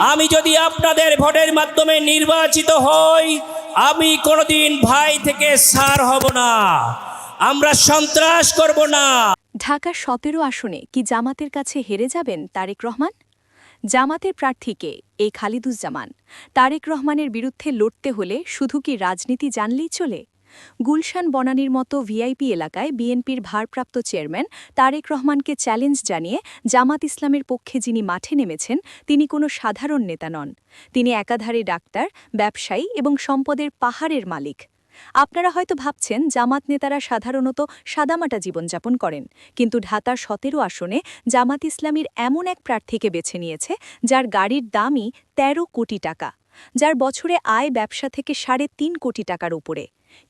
আমি যদি আপনাদের ভোটের মাধ্যমে নির্বাচিত হই, আমি কোনোদিন ভাই থেকে সার হব না। আমরা সন্ত্রাস করব না। ঢাকা সতেরো আসনে কি জামাতের কাছে হেরে যাবেন তারেক রহমান? জামাতের প্রার্থীকে এই খালিদুজ্জামান। তারেক রহমানের বিরুদ্ধে লড়তে হলে শুধু কি রাজনীতি জানলেই চলে? গুলশান বনানীর মতো ভিআইপি এলাকায় বিএনপির ভারপ্রাপ্ত চেয়ারম্যান তারেক রহমানকে চ্যালেঞ্জ জানিয়ে জামাত ইসলামের পক্ষে যিনি মাঠে নেমেছেন, তিনি কোনো সাধারণ নেতা নন। তিনি একাধারে ডাক্তার, ব্যবসায়ী এবং সম্পদের পাহাড়ের মালিক। আপনারা হয়তো ভাবছেন, জামাত নেতারা সাধারণত সাদামাটা জীবনযাপন করেন। কিন্তু ঢাকার সতেরো আসনে জামাত ইসলামীর এমন এক প্রার্থীকে বেছে নিয়েছে, যার গাড়ির দামই ১৩ কোটি টাকা। যার বছরে আয় ব্যবসা থেকে সাড়ে তিন কোটি টাকার উপরে।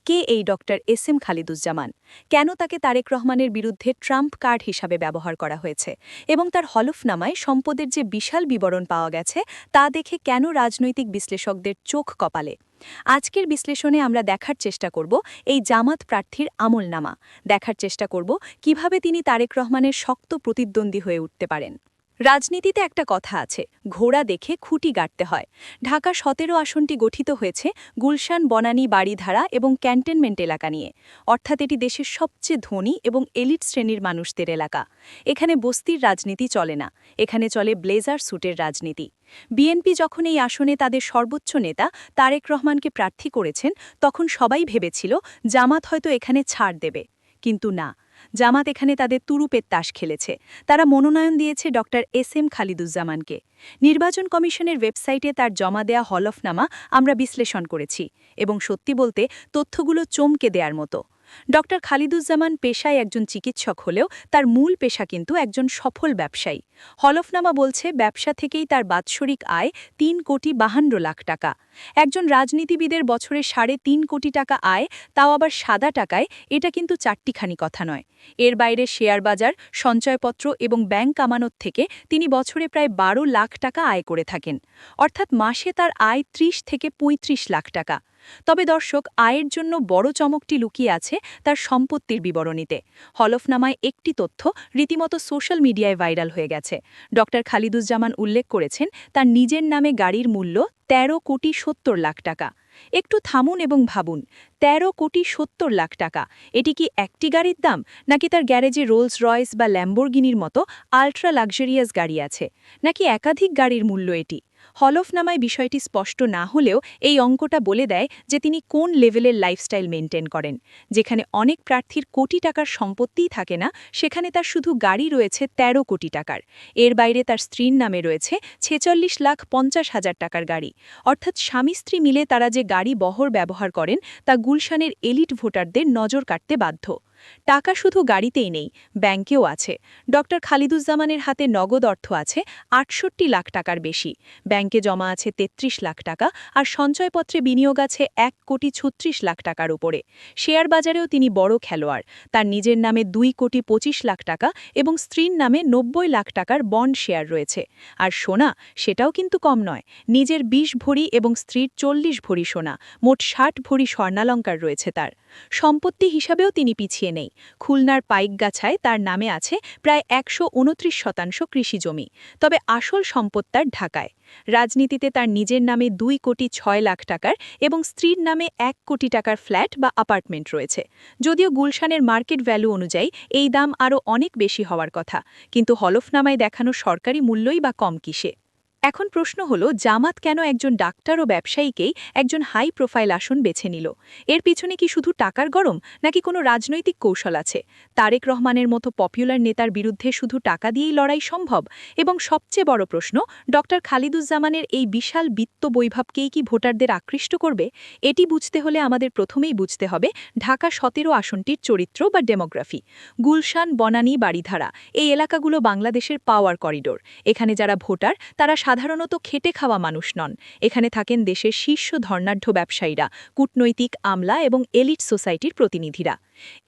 কে এই ডক্টর এস এম খালিদুজ্জামান? কেন তাকে তারেক রহমানের বিরুদ্ধে ট্রাম্প কার্ড হিসাবে ব্যবহার করা হয়েছে? এবং তার হলফনামায় সম্পদের যে বিশাল বিবরণ পাওয়া গেছে, তা দেখে কেন রাজনৈতিক বিশ্লেষকদের চোখ কপালে? আজকের বিশ্লেষণে আমরা দেখার চেষ্টা করব এই জামাত প্রার্থীর আমলনামা। দেখার চেষ্টা করব কীভাবে তিনি তারেক রহমানের শক্ত প্রতিদ্বন্দ্বী হয়ে উঠতে পারেন। রাজনীতিতে একটা কথা আছে, ঘোড়া দেখে খুঁটি গাড়তে হয়। ঢাকা সতেরো আসনটি গঠিত হয়েছে গুলশান, বনানী বাড়িধারা এবং ক্যান্টনমেন্ট এলাকা নিয়ে। অর্থাৎ এটি দেশের সবচেয়ে ধনী এবং এলিট শ্রেণির মানুষদের এলাকা। এখানে বস্তির রাজনীতি চলে না, এখানে চলে ব্লেজার স্যুটের রাজনীতি। বিএনপি যখন এই আসনে তাদের সর্বোচ্চ নেতা তারেক রহমানকে প্রার্থী করেছেন, তখন সবাই ভেবেছিল জামাত হয়তো এখানে ছাড় দেবে। কিন্তু না জামাত এখানে তাদের তুরুপের তাস খেলেছে। তারা মনোনয়ন দিয়েছে ডক্টর এস এম খালিদুজ্জামানকে। নির্বাচন কমিশনের ওয়েবসাইটে তার জমা দেয়া হলফনামা আমরা বিশ্লেষণ করেছি এবং সত্যি বলতে তথ্যগুলো চমকে দেয়ার মতো। ড খালিদুজ্জামান পেশায় একজন চিকিৎসক হলেও তার মূল পেশা কিন্তু একজন সফল ব্যবসায়ী। হলফনামা বলছে, ব্যবসা থেকেই তার বাৎসরিক আয় তিন কোটি বাহান্ন লাখ টাকা। একজন রাজনীতিবিদের বছরে সাড়ে তিন কোটি টাকা আয়, তাও আবার সাদা টাকায়, এটা কিন্তু চারটিখানি কথা নয়। এর বাইরে শেয়ার বাজার, সঞ্চয়পত্র এবং ব্যাংক কামানোর থেকে তিনি বছরে প্রায় বারো লাখ টাকা আয় করে থাকেন। অর্থাৎ মাসে তার আয় ত্রিশ থেকে ৩৫ লাখ টাকা। তবে দর্শক, আয়ের জন্য বড় চমকটি লুকিয়ে আছে তার সম্পত্তির বিবরণীতে। হলফনামায় একটি তথ্য রীতিমতো সোশ্যাল মিডিয়ায় ভাইরাল হয়ে গেছে। ড খালিদুজ্জামান উল্লেখ করেছেন, তার নিজের নামে গাড়ির মূল্য ১৩ কোটি সত্তর লাখ টাকা। একটু থামুন এবং ভাবুন ১৩ কোটি সত্তর লাখ টাকা, এটি কি একটি গাড়ির দাম, নাকি তার গ্যারেজে রোলস রয়েস বা ল্যাম্বোর্গিনির মতো আল্ট্রা লাক্সারিয়াস গাড়ি আছে? নাকি একাধিক গাড়ির মূল্য এটি? হলফনামায় বিষয়টি স্পষ্ট না হলেও এই অঙ্কটা বলে দেয় যে তিনি কোন লেভেলের লাইফস্টাইল মেনটেন করেন। যেখানে অনেক প্রার্থীর কোটি টাকার সম্পত্তিই থাকে না, সেখানে তার শুধু গাড়ি রয়েছে ১৩ কোটি টাকার। এর বাইরে তার স্ত্রীর নামে রয়েছে ছেচল্লিশ লাখ পঞ্চাশ হাজার টাকার গাড়ি। অর্থাৎ স্বামী স্ত্রী মিলে তারা যে গাড়ি বহর ব্যবহার করেন, তা গুলশানের এলিট ভোটারদের নজর কাটতে বাধ্য। টাকা শুধু গাড়িতেই নেই, ব্যাংকেও আছে। ডক্টর খালিদুজ্জামানের হাতে নগদ অর্থ আছে আটষট্টি লাখ টাকার বেশি। ব্যাংকে জমা আছে ৩৩ লাখ টাকা আর সঞ্চয়পত্রে বিনিয়োগ আছে এক কোটি ছত্রিশ লাখ টাকার উপরে। শেয়ার বাজারেও তিনি বড় খেলোয়াড়। তার নিজের নামে দুই কোটি পঁচিশ লাখ টাকা এবং স্ত্রীর নামে নব্বই লাখ টাকার বন্ড শেয়ার রয়েছে। আর সোনা, সেটাও কিন্তু কম নয়। নিজের ২০ ভরি এবং স্ত্রীর চল্লিশ ভরি সোনা, মোট ষাট ভরি স্বর্ণালঙ্কার রয়েছে তার। সম্পত্তি হিসাবেও তিনি পিছিয়ে নেই। খুলনার পাইকগাছায় তার নামে আছে প্রায় একশো উনত্রিশ শতাংশ কৃষি জমি। তবে আসল সম্পদ তার ঢাকায়। রাজনীতিতে তার নিজের নামে দুই কোটি ছয় লাখ টাকার এবং স্ত্রীর নামে এক কোটি টাকার ফ্ল্যাট বা অ্যাপার্টমেন্ট রয়েছে। যদিও গুলশানের মার্কেট ভ্যালু অনুযায়ী এই দাম আরও অনেক বেশি হওয়ার কথা। কিন্তু হলফনামায় দেখানো সরকারি মূল্যই বা কম কিসে? এখন প্রশ্ন হলো, জামাত কেন একজন ডাক্তার ও ব্যবসায়ীকেই একজন হাই প্রোফাইল আসন বেছে নিল? এর পিছনে কি শুধু টাকার গরম, নাকি কোনো রাজনৈতিক কৌশল আছে? তারেক রহমানের মতো পপুলার নেতার বিরুদ্ধে শুধু টাকা দিয়েই লড়াই সম্ভব? এবং সবচেয়ে বড় প্রশ্ন, ডক্টর খালিদুজ্জামানের এই বিশাল বিত্ত বৈভবকেই কি ভোটারদের আকৃষ্ট করবে? এটি বুঝতে হলে আমাদের প্রথমেই বুঝতে হবে, ঢাকা সতেরো আসনটির চরিত্র বা ডেমোগ্রাফি। গুলশান, বনানী বাড়িধারা এই এলাকাগুলো বাংলাদেশের পাওয়ার করিডোর। এখানে যারা ভোটার, তারা সাধারণত খেটে খাওয়া মানুষ নন। এখানে থাকেন দেশের শীর্ষ ধর্নাঢ্য ব্যবসায়ীরা, কূটনৈতিক আমলা এবং এলিট সোসাইটির প্রতিনিধিরা।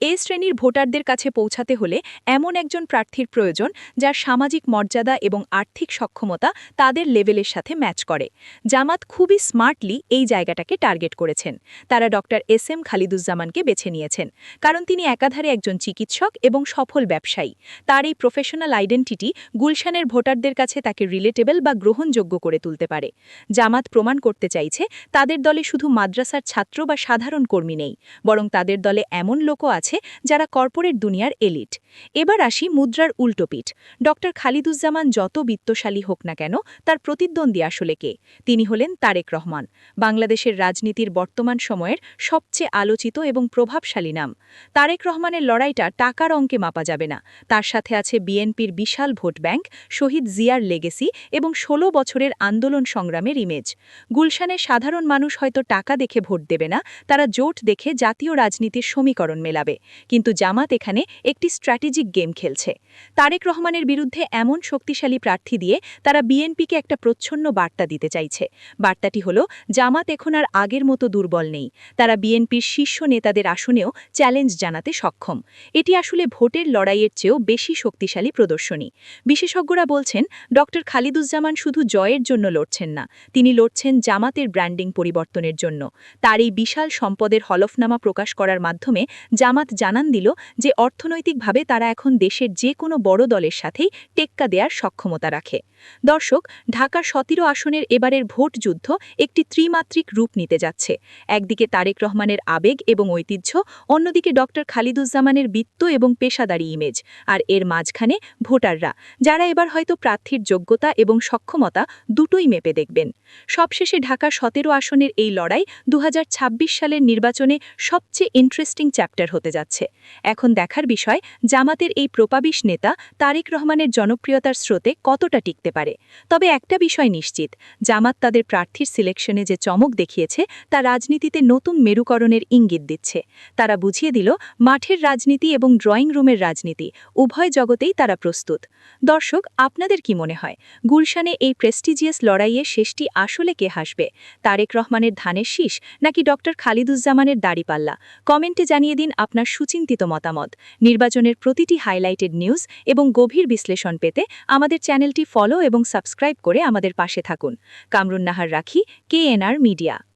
এ শ্রেণির ভোটারদের কাছে পৌঁছাতে হলে এমন একজন প্রার্থীর প্রয়োজন যার সামাজিক মর্যাদা এবং আর্থিক সক্ষমতা তাদের লেভেলের সাথে ম্যাচ করে। জামাত খুবই স্মার্টলি এই জায়গাটাকে টার্গেট করেছেন। তারা ডক্টর এস এম খালিদুজ্জামানকে বেছে নিয়েছেন, কারণ তিনি একাধারে একজন চিকিৎসক এবং সফল ব্যবসায়ী। তার এই প্রফেশনাল আইডেন্টিটি গুলশানের ভোটারদের কাছে তাকে রিলেটেবল বা গ্রহণযোগ্য করে তুলতে পারে। জামাত প্রমাণ করতে চাইছে, তাদের দলে শুধু মাদ্রাসার ছাত্র বা সাধারণ কর্মী নেই, বরং তাদের দলে এমন লোকও আছে যারা কর্পোরেট দুনিয়ার এলিট। এবার আসি মুদ্রার উল্টোপিঠ ডক্টর খালিদুজ্জামান যত বিত্তশালী হোক না কেন, তার প্রতিদ্বন্দ্বী আসলে কে? তিনি হলেন তারেক রহমান, বাংলাদেশের রাজনীতির বর্তমান সময়ের সবচেয়ে আলোচিত এবং প্রভাবশালী নাম। তারেক রহমানের লড়াইটা টাকার অঙ্কে মাপা যাবে না। তার সাথে আছে বিএনপির বিশাল ভোট ব্যাংক, শহীদ জিয়ার লেগেসি এবং ১৬ বছরের আন্দোলন সংগ্রামের ইমেজ। গুলশানে সাধারণ মানুষ হয়তো টাকা দেখে ভোট দেবে না, তারা জোট দেখে জাতীয় রাজনীতির সমীকরণ মেলাবে। কিন্তু জামাত এখানে একটি স্ট্র্যাটেজিক গেম খেলছে। তারেক রহমানের বিরুদ্ধে এমন শক্তিশালী প্রার্থী দিয়ে তারা বিএনপিকে একটা প্রচ্ছন্ন বার্তা দিতে চাইছে। বার্তাটি হল, জামাত এখন আর আগের মতো দুর্বল নেই। তারা বিএনপির শীর্ষ নেতাদের আসনেও চ্যালেঞ্জ জানাতে সক্ষম। এটি আসলে ভোটের লড়াইয়ের চেয়েও বেশি শক্তিশালী প্রদর্শনী। বিশেষজ্ঞরা বলছেন ডক্টর খালিদুজ্জামান শুধু জয়ের জন্য লড়ছেন না, তিনি লড়ছেন জামাতের ব্র্যান্ডিং পরিবর্তনের জন্য। তার এই বিশাল সম্পদের হলফনামা প্রকাশ করার মাধ্যমে জামাত জানান দিল যে অর্থনৈতিকভাবে তারা এখন দেশের যে কোনো বড় দলের সাথেই টেক্কা দেওয়ার সক্ষমতা রাখে। দর্শক ঢাকার সতেরো আসনের এবারের ভোট যুদ্ধ একটি ত্রিমাত্রিক রূপ নিতে যাচ্ছে। একদিকে তারেক রহমানের আবেগ এবং ঐতিহ্য, অন্যদিকে ডক্টর খালিদুজ্জামানের বিত্ত এবং পেশাদারি ইমেজ। আর এর মাঝখানে ভোটাররা, যারা এবার হয়তো প্রার্থীর যোগ্যতা এবং সক্ষমতা দুটোই মেপে দেখবেন। সবশেষে ঢাকার সতেরো আসনের এই লড়াই দু হাজার ছাব্বিশ সালের নির্বাচনে সবচেয়ে ইন্টারেস্টিং চ্যাপ্টার হতে যাচ্ছে। এখন দেখার বিষয়, জামাতের এই প্রপাবিশ নেতা তারেক রহমানের জনপ্রিয়তার স্রোতে কতটা টিকতে পারে? তবে একটা বিষয় নিশ্চিত, জামাত তাদের প্রার্থীর সিলেকশনে যে চমক দেখিয়েছে, তা রাজনীতিতে নতুন মেরুকরণের ইঙ্গিত দিচ্ছে। তারা বুঝিয়ে দিল, মাঠের রাজনীতি এবং ড্রয়িং রুমের রাজনীতি, উভয় জগতেই তারা প্রস্তুত। দর্শক, আপনাদের কি মনে হয়, গুলশানে এই প্রেস্টিজিয়াস লড়াইয়ে শেষটি আসলে কে হাসবে? তারেক রহমানের ধানের শীষ নাকি ডক্টর খালিদুজ্জামানের দাড়িপাল্লা? কমেন্টে জানিয়ে দিন আপনার সুচিন্তিত মতামত। নির্বাচনের প্রতিটি হাইলাইটেড নিউজ এবং গভীর বিশ্লেষণ পেতে আমাদের চ্যানেলটি ফলো এবং সাবস্ক্রাইব করে আমাদের পাশে থাকুন। কামরুন নাহার রাখি কে কেএনআর মিডিয়া।